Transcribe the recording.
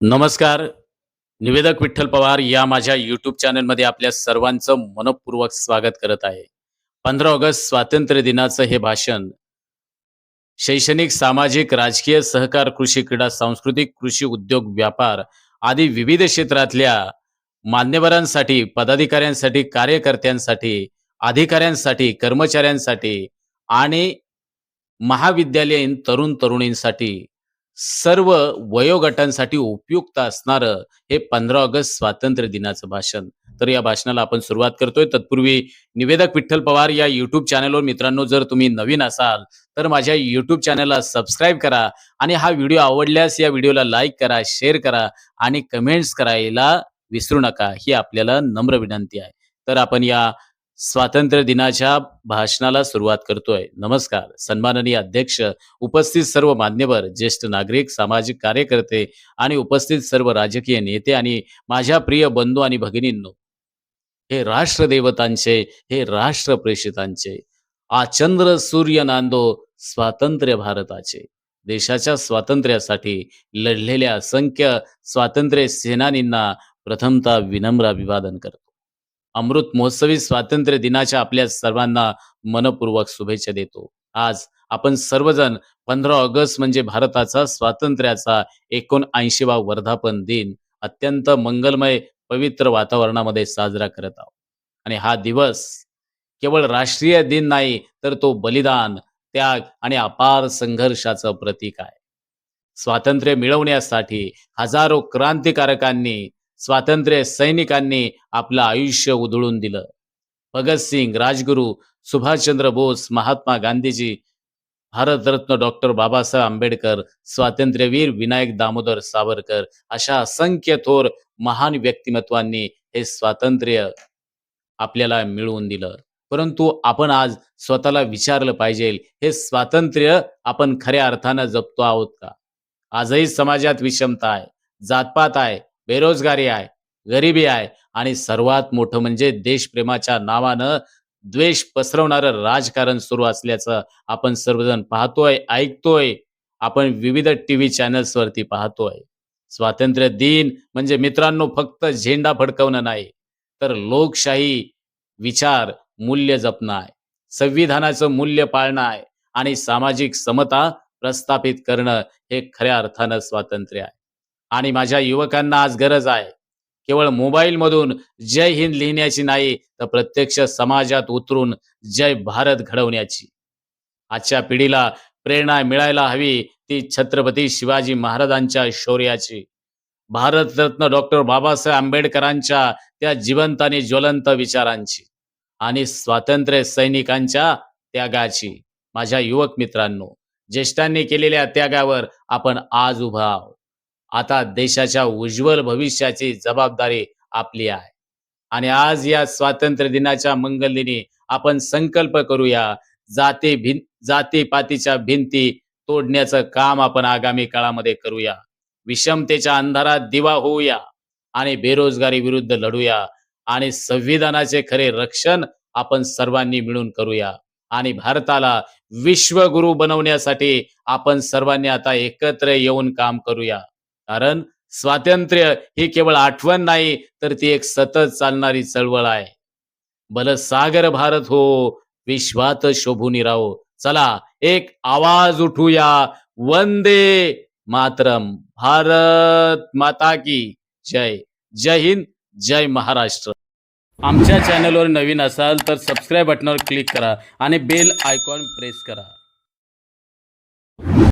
नमस्कार. निवेदक विठ्ठल पवार या माझ्या युट्यूब चॅनलमध्ये आपल्या सर्वांचं मनपूर्वक स्वागत करत आहे. पंधरा ऑगस्ट स्वातंत्र्य दिनाचं हे भाषण शैक्षणिक सामाजिक राजकीय सहकार कृषी क्रीडा सांस्कृतिक कृषी उद्योग व्यापार आदी विविध क्षेत्रातल्या मान्यवरांसाठी पदाधिकाऱ्यांसाठी कार्यकर्त्यांसाठी अधिकाऱ्यांसाठी कर्मचाऱ्यांसाठी आणि महाविद्यालयीन तरुण तरुणींसाठी सर्व वयोगटांसाठी उपयुक्त असणारं हे पंधरा ऑगस्ट स्वातंत्र्य दिनाचं भाषण. तर या भाषणाला आपण सुरुवात करतोय. तत्पूर्वी निवेदक विठ्ठल पवार या युट्यूब चॅनलवर मित्रांनो जर तुम्ही नवीन असाल तर माझ्या युट्यूब चॅनलला सबस्क्राईब करा आणि हा व्हिडिओ आवडल्यास या व्हिडिओला लाईक करा शेअर करा आणि कमेंट्स करायला विसरू नका. ही आपल्याला नम्र विनंती आहे. तर आपण या स्वातंत्र्य दिनाच्या भाषणाला सुरुवात करतोय. नमस्कार. सन्माननीय अध्यक्ष उपस्थित सर्व मान्यवर ज्येष्ठ नागरिक सामाजिक कार्यकर्ते आणि उपस्थित सर्व राजकीय नेते आणि माझ्या प्रिय बंधू आणि भगिनींनो हे राष्ट्रदेवतांचे हे राष्ट्रप्रेषितांचे आ चंद्र सूर्य नांदो स्वातंत्र्य भारताचे देशाच्या स्वातंत्र्यासाठी लढलेल्या असंख्य स्वातंत्र्य सेनानींना प्रथमतः विनम्र अभिवादन करतो. अमृत महोत्सवी स्वातंत्र्य दिनाच्या आपल्या सर्वांना मनपूर्वक शुभेच्छा देतो. आज आपण सर्वजण पंधरा ऑगस्ट म्हणजे भारताचा स्वातंत्र्याचा एकोणऐंशीवा वर्धापन दिन अत्यंत मंगलमय पवित्र वातावरणामध्ये साजरा करत आहोत. आणि हा दिवस केवळ राष्ट्रीय दिन नाही तर तो बलिदान त्याग आणि अपार संघर्षाचं प्रतीक आहे. स्वातंत्र्य मिळवण्यासाठी हजारो क्रांतिकारकांनी स्वातंत्र्य सैनिकांनी आपलं आयुष्य उधळून दिलं. भगतसिंग राजगुरू सुभाषचंद्र बोस महात्मा गांधीजी भारतरत्न डॉक्टर बाबासाहेब आंबेडकर स्वातंत्र्यवीर विनायक दामोदर सावरकर अशा असंख्य थोर महान व्यक्तिमत्वांनी हे स्वातंत्र्य आपल्याला मिळवून दिलं. परंतु आपण आज स्वतःला विचारलं पाहिजे हे स्वातंत्र्य आपण खऱ्या अर्थानं जपतो आहोत का? आजही समाजात विषमता आहे जातपात आहे बेरोजगारी आहे गरिबी आहे आणि सर्वात मोठं म्हणजे देशप्रेमाच्या नावानं द्वेष पसरवणारं राजकारण सुरू असल्याचं आपण सर्वजण पाहतोय ऐकतोय. आपण विविध टीव्ही चॅनल्सवरती पाहतोय. स्वातंत्र्य दिन म्हणजे मित्रांनो फक्त झेंडा फडकवणं नाही तर लोकशाही विचार मूल्य जपणं आहे. संविधानाचं मूल्य पाळणं आहे आणि सामाजिक समता प्रस्थापित करणं हे खऱ्या अर्थानं स्वातंत्र्य आहे. आणि माझ्या युवकांना आज गरज आहे. केवळ मोबाईलमधून जय हिंद लिहिण्याची नाही तर प्रत्यक्ष समाजात उतरून जय भारत घडवण्याची. आजच्या पिढीला प्रेरणा मिळायला हवी ती छत्रपती शिवाजी महाराजांच्या शौर्याची. भारतरत्न डॉक्टर बाबासाहेब आंबेडकरांच्या त्या जिवंत आणि ज्वलंत विचारांची आणि स्वातंत्र्य सैनिकांच्या त्यागाची. माझ्या युवक मित्रांनो ज्येष्ठांनी केलेल्या त्यागावर आपण आज उभा आहोत. आता देशाच्या उज्ज्वल भविष्याची जबाबदारी आपली आहे. आणि आज या स्वातंत्र्य दिनाच्या मंगलदिनी आपण संकल्प करूया जाती भिन जातीपातीच्या भिंती तोडण्याचं काम आपण आगामी काळामध्ये करूया. विषमतेच्या अंधारात दिवा होऊया आणि बेरोजगारी विरुद्ध लढूया आणि संविधानाचे खरे रक्षण आपण सर्वांनी मिळून करूया. आणि भारताला विश्वगुरु बनवण्यासाठी आपण सर्वांनी आता एकत्र येऊन काम करूया. कारण स्वातंत्र्य ही केवळ आठवण नाही तर ती एक सतत चालणारी चळवळ आहे. बल सागर भारत हो विश्वात शोभून राहो. चला एक आवाज उठूया. वंदे मातरम. भारत माता की जय. जय हिंद जय महाराष्ट्र. आमच्या चॅनलवर नवीन असाल तर सबस्क्राईब बटनावर क्लिक करा आणि बेल आयकॉन प्रेस करा.